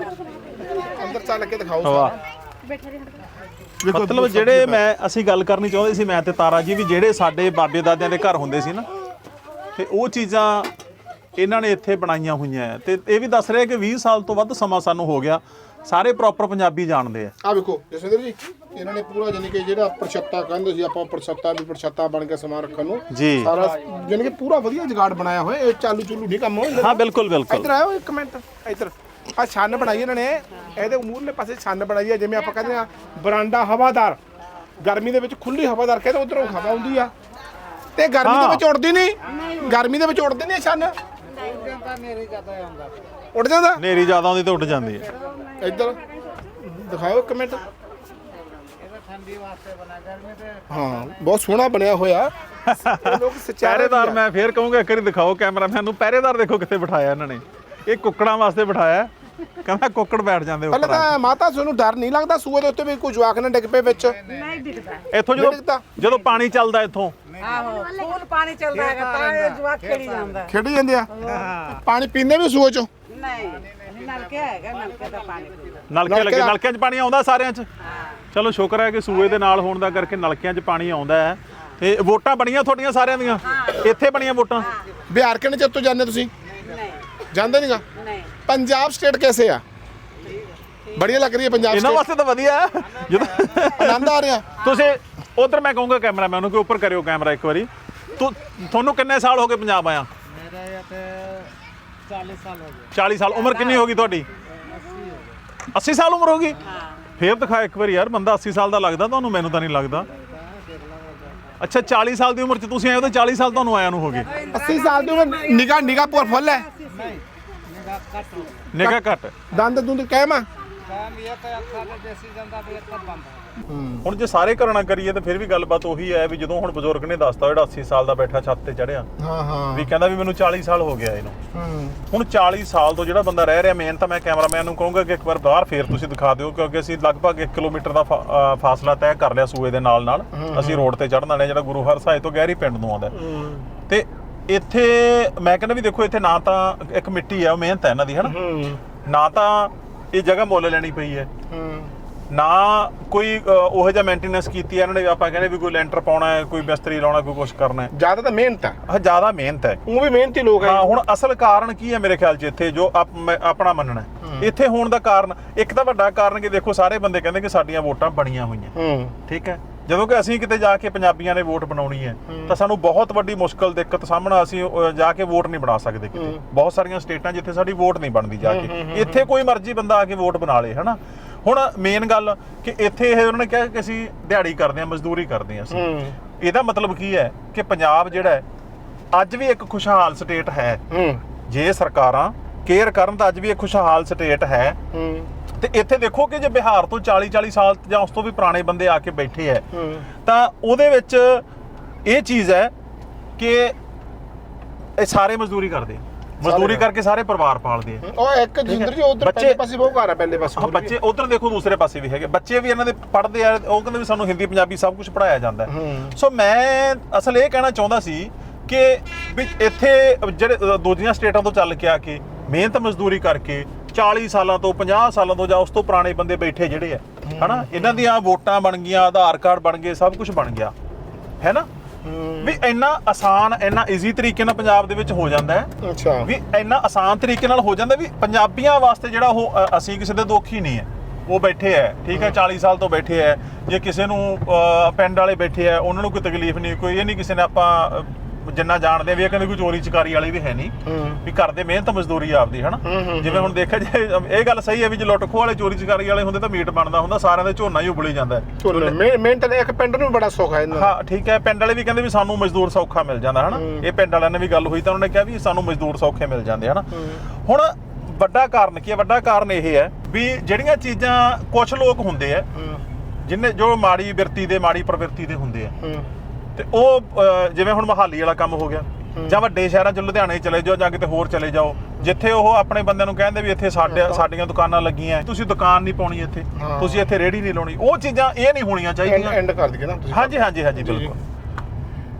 ਅੰਦਰ ਚੱਲ ਕੇ ਦਿਖਾਓ ਵਾਹ। ਸਾਰਾ। ਵੇਖੋ ਮਤਲਬ ਜਿਹੜੇ ਮੈਂ ਅਸੀਂ ਗੱਲ ਕਰਨੀ ਚਾਹੁੰਦੇ ਸੀ ਮੈਂ ਤੇ ਤਾਰਾ ਜੀ ਵੀ ਜਿਹੜੇ ਸਾਡੇ ਬਾਬੇ ਦਾਦਿਆਂ ਦੇ ਘਰ ਹੁੰਦੇ ਸੀ ਨਾ ਤੇ ਉਹ ਚੀਜ਼ਾਂ ਇਹਨਾਂ ਨੇ ਇੱਥੇ ਬਣਾਈਆਂ ਹੋਈਆਂ ਹੈ। ਤੇ ਇਹ ਵੀ ਦੱਸ ਰਿਹਾ ਕਿ 20 ਸਾਲ ਤੋਂ ਵੱਧ ਸਮਾਂ ਸਾਨੂੰ ਹੋ ਗਿਆ। ਸਾਰੇ ਪ੍ਰੋਪਰ ਪੰਜਾਬੀ ਜਾਣਦੇ ਆ। ਆ ਵੇਖੋ ਜਸਵਿੰਦਰ ਜੀ ਇਹਨਾਂ ਨੇ ਪੂਰਾ ਜਾਨੀ ਕਿ ਜਿਹੜਾ ਪ੍ਰਛੱਤਾ ਕਹਿੰਦੇ ਸੀ ਆਪਾਂ ਪ੍ਰਛੱਤਾ ਵੀ ਪ੍ਰਛੱਤਾ ਬਣ ਕੇ ਸਮਾਨ ਰੱਖਣ ਨੂੰ ਜੀ। ਸਾਰਾ ਜਾਨੀ ਕਿ ਪੂਰਾ ਵਧੀਆ ਜਗਾੜ ਬਣਾਇਆ ਹੋਇਆ ਇਹ ਚਾਲੂ ਚੁੱਲੂ ਨਹੀਂ ਕੰਮ ਹੋਇਆ ਹਾਂ ਬਿਲਕੁਲ ਬਿਲਕੁਲ। ਇੱਧਰ ਆਓ ਇੱਕ ਮਿੰਟ ਇੱਧਰ। ਆ ਛੰਨ ਬਣਾਈ ਇਹਨਾਂ ਨੇ ਇਹਦੇ ਮੂਹਰਲੇ ਪਾਸੇ ਛੰਨ ਬਣਾਈ ਹੈ ਜਿਵੇਂ ਆਪਾਂ ਕਹਿੰਦੇ ਆ ਬਰਾਂਡਾ ਹਵਾਦਾਰ। ਗਰਮੀ ਦੇ ਵਿੱਚ ਖੁੱਲੀ ਹਵਾਦਾਰ ਕਹਿੰਦੇ ਉਧਰੋਂ ਹਵਾ ਆਉਂਦੀ ਆ। ਤੇ ਗਰਮੀ ਦੇ। ਵਿੱਚ ਉੱਡਦੀ ਨਹੀਂ? ਗਰਮੀ ਦੇ ਵਿੱਚ ਉੱਡਦੇ ਨਹੀਂ ਛੰਨ? ਉੱਡ ਜਾਂਦਾ? ਨੇਰੀ ਜ਼ਿਆਦਾ ਆਉਂਦੀ ਤਾਂ ਉੱਡ ਜਾਂਦੀ ਹੈ। ਇੱਧਰ ਦਿਖਾਓ ਇੱਕ ਮਿੰਟ। ਹਾਂ ਬਹੁਤ ਸੋਹਣਾ ਬਣਿਆ ਹੋਇਆ। ਲੋਕ ਪਹਿਰੇਦਾਰ ਮੈਂ ਫੇਰ ਕਹੂੰਗਾ ਇੱਕ ਵਾਰੀ ਦਿਖਾਓ ਕੈਮਰਾਮੈਨ ਨੂੰ ਪਹਿਰੇਦਾਰ ਦੇਖੋ ਕਿੱਥੇ ਬਿਠਾਇਆ ਇਹਨਾਂ ਨੇ। ਇਹ ਕੁੱਕੜਾਂ ਵਾਸਤੇ ਬਿਠਾਇਆ। ਹੈ। ਕਹਿੰਦਾ ਕੁੱਕੜ ਬੈਠ ਜਾਂਦੇ ਪਹਿਲਾਂ ਉੱਪਰ ਆ ਤਾਂ ਮਾਤਾ ਤੁਹਾਨੂੰ ਡਰ ਨਹੀਂ ਲੱਗਦਾ? ਸੂਏ ਦੇ ਉੱਤੇ ਵੀ ਕੋਈ ਜਵਾਕ ਨਾ ਡਿੱਗ ਪਏ ਵਿੱਚ? ਨਹੀਂ ਕੇ। ਇੱਥੋਂ ਜਦੋਂ। ਜਦੋਂ ਪਾਣੀ ਚੱਲਦਾ ਇੱਥੋਂ ਆਹੋ ਫੂਲ ਪਾਣੀ ਚੱਲਦਾ ਹੈਗਾ ਤਾਂ ਇਹ ਜਵਾਕ ਖੇੜੀ ਜਾਂਦਾ। ਖੇਡੀ ਜਾਂਦੇ ਆ? ਪਾਣੀ ਪੀਂਦੇ ਵੀ ਸੂਏ ਚੋਂ? ਨਹੀਂ ਨਲਕੇ ਹੈਗਾ ਨਲਕੇ ਦਾ ਪਾਣੀ ਪੀਂਦਾ। ਨਲਕੇ ਨਲਕੇ ਲੱਗੇ ਦਾ- ਨਲਕਿਆਂ 'ਚ ਪਾਣੀ ਆਉਂਦਾ ਸਾਰਿਆਂ 'ਚ? ਚਲੋ ਸ਼ੁਕਰ ਹੈ ਕਿ ਸੂਏ ਦੇ ਨਾਲ ਹੋਣ ਦਾ ਕਰਕੇ ਨਲਕਿਆਂ 'ਚ ਪਾਣੀ ਆਉਂਦਾ ਹੈ। ਤੇ ਵੋਟਾਂ ਬਣੀਆਂ ਤੁਹਾਡੀਆਂ ਸਾਰਿਆਂ ਦੀਆਂ? ਇੱਥੇ ਬਣੀਆਂ ਵੋਟਾਂ? ਬਿਹਾਰ ਕਿੰਨੇ ਚਿਰ ਤੋਂ ਜਾਂਦੇ ਤੁਸੀਂ? ਨਹੀਂ। ਜਾਂਦੇ ਨਹੀਂਗਾ ਨਹੀਂ। ਪੰਜਾਬ ਸਟੇਟ ਕੈਸੇ ਆ? ਬੜੀਆ ਲੱਗ ਰਹੀ ਹੈ ਪੰਜਾਬ ਇਹਨਾਂ ਵਾਸਤੇ ਤਾਂ ਵਧੀਆ ਹੈ। ਜਦੋਂ ਆਨੰਦ ਆ ਰਿਹਾ। ਤੁਸੀਂ ਉਧਰ ਮੈਂ ਕਹੂੰਗਾ ਕੈਮਰਾਮੈਨ ਨੂੰ ਕਿ ਉੱਪਰ ਕਰਿਓ ਕੈਮਰਾ ਇੱਕ ਵਾਰੀ ਤੂੰ ਤੁਹਾਨੂੰ ਕਿੰਨੇ ਸਾਲ ਹੋ ਗਏ ਪੰਜਾਬ ਆਇਆ मेरा यहाँ पे चालीस साल हो गया 40 ਸਾਲ ਉਮਰ ਕਿੰਨੀ ਹੋ ਗਈ ਤੁਹਾਡੀ 80 ਸਾਲ ਉਮਰ ਹੋ ਗਈ ਫੇਰ ਦਿਖਾ ਇੱਕ ਵਾਰੀ ਯਾਰ ਬੰਦਾ 80 ਸਾਲ ਦਾ ਲੱਗਦਾ ਤੁਹਾਨੂੰ ਮੈਨੂੰ ਤਾਂ ਨਹੀਂ ਲੱਗਦਾ ਅੱਛਾ 40 ਸਾਲ ਦੀ ਉਮਰ 'ਚ ਤੁਸੀਂ ਆਏ ਹੋ ਤਾਂ 40 ਸਾਲ ਤੁਹਾਨੂੰ ਆਇਆ ਨੂੰ ਹੋ ਗਏ 80 ਸਾਲ ਦੀ ਉਮਰ ਨਿਗਾਹ ਨਿਗਾਹ ਪੂਰ ਫੁੱਲ ਹੈ निगाह कट हो ਨਿਗਾ ਘੱਟ ਦੰਦ ਦੁੰਦ ਕਹਿਮ ਹੁਣ ਜੇ ਸਾਰੇ ਘਰਾਣਾ ਕਰੀਏ ਤਾਂ ਫਿਰ ਵੀ ਗੱਲਬਾਤ ਉਹੀ ਹੈ ਵੀ ਜਦੋਂ ਹੁਣ ਬਜ਼ੁਰਗ ਨੇ ਦੱਸਤਾ ਜਿਹੜਾ 80 ਸਾਲ ਦਾ ਬੈਠਾ ਛੱਤ ਤੇ ਚੜਿਆ ਹਾਂ ਹਾਂ। ਵੀ ਕਹਿੰਦਾ ਵੀ ਮੈਨੂੰ 40 ਸਾਲ ਹੋ ਗਿਆ ਇਹਨੂੰ। ਹੂੰ। ਹੁਣ 40 ਸਾਲ ਤੋਂ ਜਿਹੜਾ ਬੰਦਾ ਰਹਿ ਰਿਹਾ ਮੇਨ ਤਾਂ ਮੈਂ ਕੈਮਰਾਮੈਨ ਨੂੰ ਕਹੂੰਗਾ ਕਿ ਇੱਕ ਵਾਰ ਬਾਹਰ ਫੇਰ ਤੁਸੀਂ ਦਿਖਾ ਦਿਓ ਕਿਉਂਕਿ ਅਸੀਂ ਲਗਭਗ 1 ਕਿਲੋਮੀਟਰ ਦਾ ਫਾਸਲਾ ਤੈਅ ਕਰ ਲਿਆ ਸੂਏ ਦੇ ਨਾਲ ਨਾਲ। ਅਸੀਂ ਰੋਡ ਤੇ ਚੜਨਾ ਨੇ ਜਿਹੜਾ ਗੁਰੂ ਹਰਸਾਏ ਤੋਂ ਗਹਿਰੀ ਪਿੰਡ ਨੂੰ ਆਉਂਦਾ। ਹੈ। ਤੇ ਇੱਥੇ ਮੈਂ ਕਹਿੰਦਾ ਵੀ ਦੇਖੋ ਇੱਥੇ ਨਾ ਤਾਂ ਇੱਕ ਮਿੱਟੀ ਆ ਉਹ ਮਿਹਨਤ ਹੈ ਇਹਨਾਂ ਦੀ ਹਨਾ? ਨਾ ਤਾਂ ਇਹ ਜਗ੍ਹਾ ਮੁੱਲ ਲੈਣੀ ਪਈ ਹੈ। ਹੂੰ ਨਾ ਕੋਈ ਉਹੋ ਜਿਹਾ ਮੇਨਟੇਨੈਂਸ ਕੀਤੀ ਹੈ ਇਹਨਾਂ ਨੇ ਆਪਾਂ ਕਹਿੰਦੇ ਵੀ ਕੋਈ ਲੈਂਟਰ ਪਾਉਣਾ ਹੈ ਕੋਈ ਬਿਸਤਰੀ ਲਾਉਣਾ ਕੋਈ ਕੁਝ ਕਰਨਾ ਹੈ। ਜ਼ਿਆਦਾ ਤਾਂ ਮਿਹਨਤ ਆ ਆਹ ਜ਼ਿਆਦਾ ਮਿਹਨਤ ਹੈ। ਉਹ ਵੀ ਮਿਹਨਤੀ ਲੋਕ ਹੈ। ਹਾਂ ਹੁਣ ਅਸਲ ਕਾਰਨ ਕੀ ਹੈ ਮੇਰੇ ਖਿਆਲ 'ਚ ਇੱਥੇ ਜੋ ਆਪਣਾ ਮੰਨਣਾ ਹੈ। ਇੱਥੇ ਹੋਣ ਦਾ ਕਾਰਨ ਇੱਕ ਤਾਂ ਵੱਡਾ ਕਾਰਨ ਕਿ ਦੇਖੋ ਸਾਰੇ ਬੰਦੇ ਕਹਿੰਦੇ ਕਿ ਸਾਡੀਆਂ ਵੋਟਾਂ ਬਣੀਆਂ ਹੋਈਆਂ। ਹੂੰ। ਠੀਕ ਹੈ? ਜਦੋਂ ਕਿ ਅਸੀਂ ਕਿਤੇ ਜਾ ਕੇ ਪੰਜਾਬੀਆਂ ਨੇ ਵੋਟ ਬਣਾਉਣੀ ਹੈ ਤਾਂ ਸਾਨੂੰ ਬਹੁਤ ਵੱਡੀ ਮੁਸ਼ਕਲ ਦਿੱਕਤ ਸਾਹਮਣਾ ਅਸੀਂ ਅਹ, ਜਾ ਕੇ ਵੋਟ ਨਹੀਂ ਬਣਾ ਸਕਦੇ ਕਿਤੇ। ਬਹੁਤ ਸਾਰੀਆਂ ਸਟੇਟਾਂ ਜਿੱਥੇ ਸਾਡੀ ਵੋਟ ਨਹੀਂ ਬਣਦੀ ਜਾ ਕੇ। ਇੱਥੇ ਕੋਈ ਮਰਜ਼ੀ ਬੰਦਾ ਆ ਕੇ ਵੋਟ ਬਣਾ ਲੇ ਹਨਾ? ਹੁਣ ਮੇਨ ਗੱਲ ਕਿ ਇੱਥੇ ਇਹ ਉਹਨਾਂ ਨੇ ਕਿਹਾ ਕਿ ਅਸੀਂ ਦਿਹਾੜੀ ਕਰਦੇ ਹਾਂ ਮਜ਼ਦੂਰੀ ਕਰਦੇ ਹਾਂ ਅਸੀਂ। ਇਹਦਾ ਮਤਲਬ ਕੀ ਹੈ ਕਿ ਪੰਜਾਬ ਜਿਹੜਾ ਹੈ ਅੱਜ ਵੀ ਇੱਕ ਖੁਸ਼ਹਾਲ ਸਟੇਟ ਹੈ। ਹੂੰ। ਜੇ ਸਰਕਾਰਾਂ ਕੇਅਰ ਕਰਨ ਤਾਂ ਅੱਜ ਵੀ ਇੱਕ ਖੁਸ਼ਹਾਲ ਸਟੇਟ ਹੈ। ਹੂੰ। ਤੇ ਇੱਥੇ ਦੇਖੋ ਕਿ ਜੇ ਬਿਹਾਰ ਤੋਂ 40 40 ਸਾਲ ਜਾਂ ਉਸ ਤੋਂ ਵੀ ਪੁਰਾਣੇ ਬੰਦੇ ਆ ਕੇ ਬੈਠੇ ਹੂੰ। ਤਾਂ ਉਹਦੇ ਵਿੱਚ ਇਹ ਚੀਜ਼ ਹੈ ਕਿ ਇਹ ਸਾਰੇ ਮਜ਼ਦੂਰੀ ਕਰਦੇ। ਮਜ਼ਦੂਰੀ। ਕਰਕੇ ਸਾਰੇ ਪਰਿਵਾਰ ਪਾਲਦੇ ਆ ਉਹ ਇੱਕ ਜਿੰਦਰ ਜੀ ਉਧਰ ਬੱਚੇ- ਪਹਿਲੇ ਪਾਸੇ ਬਹੁਤ ਘਰ ਆ ਪਹਿਲੇ ਪਾਸੇ ਹਾਂ ਬੱਚੇ ਉਧਰ ਦੇਖੋ ਦੂਸਰੇ ਪਾਸੇ ਵੀ ਹੈਗੇ। ਬੱਚੇ ਵੀ ਇਹਨਾਂ ਦੇ ਪੜ੍ਹਦੇ ਆ ਉਹ ਕਹਿੰਦੇ ਵੀ ਸਾਨੂੰ ਹਿੰਦੀ ਪੰਜਾਬੀ ਸਭ ਕੁਝ ਪੜਾਇਆ ਜਾਂਦਾ ਸੋ ਮੈਂ ਅਸਲ ਇਹ ਕਹਿਣਾ ਚਾਹੁੰਦਾ ਸੀ ਕਿ ਵੀ ਇੱਥੇ ਜਿਹੜੇ ਦੂਜੀਆਂ ਸਟੇਟਾਂ ਤੋਂ ਚੱਲ ਕੇ ਆ ਕੇ ਮਿਹਨਤ ਮਜ਼ਦੂਰੀ ਕਰਕੇ 40 ਸਾਲਾਂ ਤੋਂ 50 ਸਾਲਾਂ ਤੋਂ ਜਾਂ ਉਸ ਤੋਂ ਪੁਰਾਣੇ ਬੰਦੇ ਬੈਠੇ ਜਿਹੜੇ ਆ ਹਨਾ? ਇਹਨਾਂ ਦੀਆਂ ਵੋਟਾਂ ਬਣ ਗਈਆਂ ਆਧਾਰ ਕਾਰਡ ਬਣ ਗਏ ਸਭ ਕੁਝ ਬਣ ਗਿਆ ਹੈ ਨਾ? ਵੀ ਇੰਨਾ ਆਸਾਨ ਇੰਨਾ ਈਜ਼ੀ ਤਰੀਕੇ ਨਾਲ ਪੰਜਾਬ ਦੇ ਵਿੱਚ ਹੋ ਜਾਂਦਾ ਹੈ। ਅੱਛਾ। ਵੀ ਇੰਨਾ ਆਸਾਨ ਤਰੀਕੇ ਨਾਲ ਹੋ ਜਾਂਦਾ ਵੀ ਪੰਜਾਬੀਆਂ ਵਾਸਤੇ ਜਿਹੜਾ ਉਹ ਅ, ਅਸੀਂ ਕਿਸੇ ਦੇ ਦੁੱਖ ਹੀ ਨਹੀਂ ਹੈ। ਉਹ ਬੈਠੇ ਹੈ ਠੀਕ ਹੈ? 40 ਸਾਲ ਤੋਂ ਬੈਠੇ ਹੈ। ਜੇ ਕਿਸੇ ਨੂੰ ਅ, ਪਿੰਡ ਵਾਲੇ ਬੈਠੇ ਹੈ ਉਹਨਾਂ ਨੂੰ ਕੋਈ ਤਕਲੀਫ ਨਹੀਂ ਕੋਈ ਇਹ ਨਹੀਂ ਕਿਸੇ ਨੇ ਆਪਾਂ ਅ, ਜਿੰਨਾ ਜਾਣਦੇ ਵੀ ਇਹ ਕਹਿੰਦੇ ਕੋਈ ਚੋਰੀ ਚਕਾਰੀ ਵਾਲੇ ਵੀ ਹੈ ਨਹੀਂ ਵੀ ਕਰਦੇ ਮਿਹਨਤ ਮਜ਼ਦੂਰੀ ਆਪਦੀ ਹਨਾ? ਜਿਵੇਂ ਹੁਣ ਦੇਖਿਆ ਜੇ ਇਹ ਗੱਲ ਸਹੀ ਹੈ ਵੀ ਜੇ ਲੁੱਟ ਖੋਹ ਵਾਲੇ ਚੋਰੀ ਚਕਾਰੀ ਵਾਲੇ ਹੁੰਦੇ ਤਾਂ ਮੀਟ ਬਣਦਾ ਹੁੰਦਾ ਸਾਰਿਆਂ ਦੇ ਝੋਨਾ ਹੀ ਉਬਲੀ ਜਾਂਦਾ। ਮਿਹਨਤ ਨੇ ਇੱਕ ਪਿੰਡ ਨੂੰ ਬੜਾ ਸੁੱਖ ਹੈ ਇਹਨਾਂ ਦਾ। ਹਾਂ ਠੀਕ ਹੈ ਪਿੰਡ ਵਾਲੇ ਵੀ ਕਹਿੰਦੇ ਵੀ ਸਾਨੂੰ ਮਜ਼ਦੂਰ ਸੌਖਾ ਮਿਲ ਜਾਂਦਾ ਹਨਾ। ਇਹ ਪਿੰਡ ਵਾਲਿਆਂ ਨੇ ਵੀ ਗੱਲ ਹੋਈ ਤਾਂ ਉਹਨਾਂ ਨੇ ਕਿਹਾ ਵੀ ਸਾਨੂੰ ਮਜ਼ਦੂਰ ਸੌਖੇ ਮਿਲ ਜਾਂਦੇ ਹਨਾ? ਹੁਣ ਵੱਡਾ ਕਾਰਨ ਕੀ ਹੈ? ਵੱਡਾ ਕਾਰਨ ਇਹ ਹੈ ਵੀ ਜਿਹੜੀਆਂ ਚੀਜ਼ਾਂ ਕੁਝ ਲੋਕ ਹੁੰਦੇ ਆ ਹੂੰ। ਜਿਨੇ ਜੋ ਮਾੜੀ ਬਿਰਤੀ ਦੇ ਮਾੜੀ ਪ੍ਰਵਿਰਤੀ ਦੇ ਹੁੰਦੇ ਆ ਤੇ ਉਹ ਅਹ, ਜਿਵੇਂ ਹੁਣ ਮਹਾਲੀ ਵਾਲਾ ਕੰਮ ਹੋ ਗਿਆ ਜਾਂ ਵੱਡੇ ਸ਼ਹਿਰਾਂ ਚ ਲੁਧਿਆਣੇ ਚਲੇ ਜਾਓ ਜਾਂ ਕਿਤੇ ਹੋਰ ਚਲੇ ਜਾਓ ਜਿੱਥੇ ਉਹ ਆਪਣੇ ਬੰਦਿਆਂ ਨੂੰ ਕਹਿੰਦੇ ਵੀ ਇੱਥੇ ਸਾਡੇ ਸਾਡੀਆਂ ਦੁਕਾਨਾਂ ਲੱਗੀਆਂ ਤੁਸੀਂ ਦੁਕਾਨ ਨਹੀਂ ਪਾਉਣੀ ਇੱਥੇ ਹਾਂ। ਤੁਸੀਂ ਇੱਥੇ ਰੇੜੀ ਨਹੀਂ ਲਾਉਣੀ ਉਹ ਚੀਜ਼ਾਂ ਇਹ ਨਹੀਂ ਹੋਣੀਆਂ ਐਂਡ ਚਾਹੀਦੀਆਂ। ਐਂਡ ਕਰ ਦਈਏ ਨਾ ਤੁਸੀਂ। ਹਾਂਜੀ ਹਾਂਜੀ ਹਾਂਜੀ ਜੀ, ਜੀ। ਬਿਲਕੁਲ।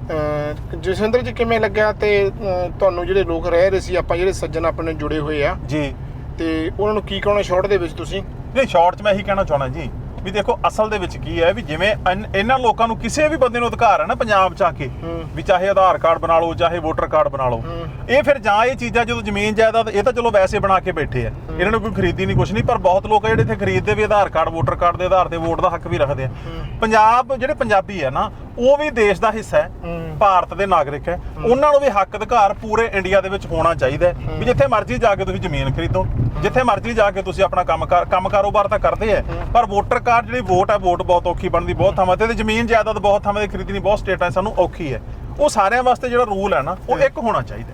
ਅਹ ਜਸਵਿੰਦਰ ਜੀ ਕਿਵੇਂ ਲੱਗਿਆ ਤੇ ਅਹ ਤੁਹਾਨੂੰ ਜਿਹੜੇ ਲੋਕ ਰਹਿ ਰਹੇ ਸੀ ਆਪਾਂ ਜਿਹੜੇ ਸੱਜਣ ਆਪਣੇ ਜੁੜੇ ਹੋਏ ਆ ਜੀ। ਤੇ ਉਹਨਾਂ ਨੂੰ ਕੀ ਕਹਣਾ ਸ਼ਾਰਟ ਦੇ ਵਿੱਚ ਤੁਸੀਂ? ਨਹੀਂ ਸ਼ਾਰਟ 'ਚ ਮੈਂ ਇਹੀ ਕਹਿਣਾ ਚਾਹਣਾ ਜੀ ਵੀ ਦੇਖੋ ਅਸਲ ਦੇ ਵਿੱਚ ਕੀ ਹੈ ਵੀ ਜਿਵੇਂ ਇਨ- ਇਹਨਾਂ ਲੋਕਾਂ ਨੂੰ ਕਿਸੇ ਵੀ ਬੰਦੇ ਨੂੰ ਅਧਿਕਾਰ ਹੈ ਨਾ ਪੰਜਾਬ ਚ ਆ ਕੇ ਵੀ ਚਾਹੇ ਆਧਾਰ ਕਾਰਡ ਬਣਾ ਲਓ ਚਾਹੇ ਵੋਟਰ ਕਾਰਡ ਬਣਾ ਲਓ। ਇਹ ਫਿਰ ਜਾਂ ਇਹ ਚੀਜ਼ਾਂ ਜਦੋਂ ਜ਼ਮੀਨ ਜਾਇਦਾਦ ਇਹ ਤਾਂ ਚਲੋ ਵੈਸੇ ਬਣਾ ਕੇ ਬੈਠੇ ਆ। ਇਹਨਾਂ ਨੂੰ ਕੋਈ ਖਰੀਦੀ ਨਹੀਂ ਕੁਛ ਨਹੀਂ ਪਰ ਬਹੁਤ ਲੋਕ ਆ ਜਿਹੜੇ ਇੱਥੇ ਖਰੀਦਦੇ ਵੀ ਆਧਾਰ ਕਾਰਡ ਵੋਟਰ ਕਾਰਡ ਦੇ ਆਧਾਰ ਤੇ ਵੋਟ ਦਾ ਹੱਕ ਵੀ ਰੱਖਦੇ ਆ। ਪੰਜਾਬ ਜਿਹੜੇ ਪੰਜਾਬੀ ਆ ਨਾ ਉਹ ਵੀ ਦੇਸ਼ ਦਾ ਹਿੱਸਾ ਹੈ ਭਾਰਤ ਦੇ ਨਾਗਰਿਕ ਹੈ। ਉਹਨਾਂ ਨੂੰ ਵੀ ਹੱਕ ਅਧਿਕਾਰ ਪੂਰੇ ਇੰਡੀਆ ਦੇ ਵਿੱਚ ਹੋਣਾ ਚਾਹੀਦਾ ਹੈ ਵੀ ਜਿੱਥੇ ਮਰਜ਼ੀ ਜਾ ਕੇ ਤੁਸੀਂ ਜ਼ਮੀਨ ਖਰੀਦੋ ਜਿੱਥੇ ਮਰਜ਼ੀ ਜਾ ਕੇ ਤੁਸੀਂ ਆਪਣਾ ਕੰਮ ਕਾਰ ਕੰਮ ਕਾਰੋਬਾਰ ਤਾਂ ਕਰਦੇ ਆ ਪਰ ਵੋਟਰ ਕਾਰਡ ਜਿਹੜੀ ਵੋਟ ਹੈ ਵੋਟ ਬਹੁਤ ਔਖੀ ਬਣਦੀ ਬਹੁਤ ਥਾਵਾਂ ਤੇ ਤੇ ਜ਼ਮੀਨ ਜਾਇਦਾਦ ਬਹੁਤ ਥਾਵਾਂ ਤੇ ਖਰੀਦਣੀ ਬਹੁਤ ਸਟੇਟਾਂ ਸਾਨੂੰ ਔਖੀ ਹੈ। ਉਹ ਸਾਰਿਆਂ ਵਾਸਤੇ ਜਿਹੜਾ ਰੂਲ ਹੈ ਨਾ ਉਹ ਇੱਕ ਹੋਣਾ ਚਾਹੀਦਾ